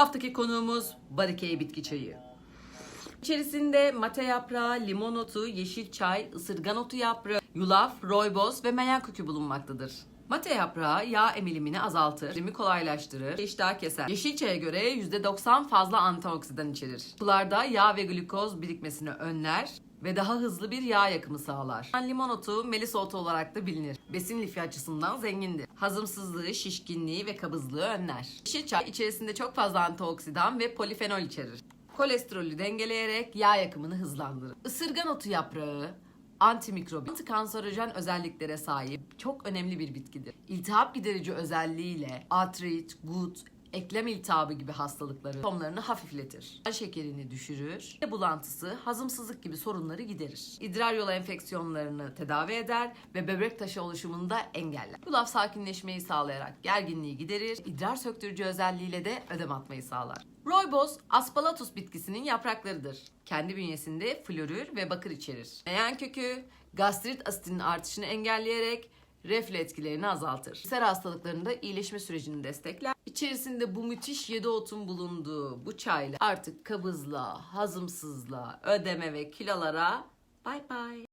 haftaki konuğumuz Barikey bitki çayı. İçerisinde mate yaprağı, limon otu, yeşil çay, ısırgan otu yaprağı, yulaf, rooibos ve meyan kökü bulunmaktadır. Mate yaprağı yağ emilimini azaltır, emilimi kolaylaştırır, iştah keser. Yeşil çaya göre %90 fazla antioksidan içerir. Sularda yağ ve glikoz birikmesini önler ve daha hızlı bir yağ yakımı sağlar. Limon otu, melisa otu olarak da bilinir. Besin lifi açısından zengindir. Hazımsızlığı, şişkinliği ve kabızlığı önler. Yeşil çay içerisinde çok fazla antioksidan ve polifenol içerir. Kolesterolü dengeleyerek yağ yakımını hızlandırır. Isırgan otu yaprağı antimikrobik, antikanserojen özelliklere sahip çok önemli bir bitkidir. İltihap giderici özelliğiyle artrit, gut, eklem iltihabı gibi hastalıkları simptomlarını hafifletir. Kan şekerini düşürür, mide bulantısı, hazımsızlık gibi sorunları giderir. İdrar yolu enfeksiyonlarını tedavi eder ve böbrek taşı oluşumunu da engeller. Yulaf sakinleşmeyi sağlayarak gerginliği giderir, idrar söktürücü özelliğiyle de ödem atmayı sağlar. Rooibos, Aspalathus bitkisinin yapraklarıdır. Kendi bünyesinde florür ve bakır içerir. Meyan kökü, gastrit asitinin artışını engelleyerek reflü etkilerini azaltır. Ser hastalıklarında iyileşme sürecini destekler. İçerisinde bu müthiş 7 otun bulunduğu bu çayla artık kabızlığa, hazımsızlığa, ödeme ve kilolara bay bay.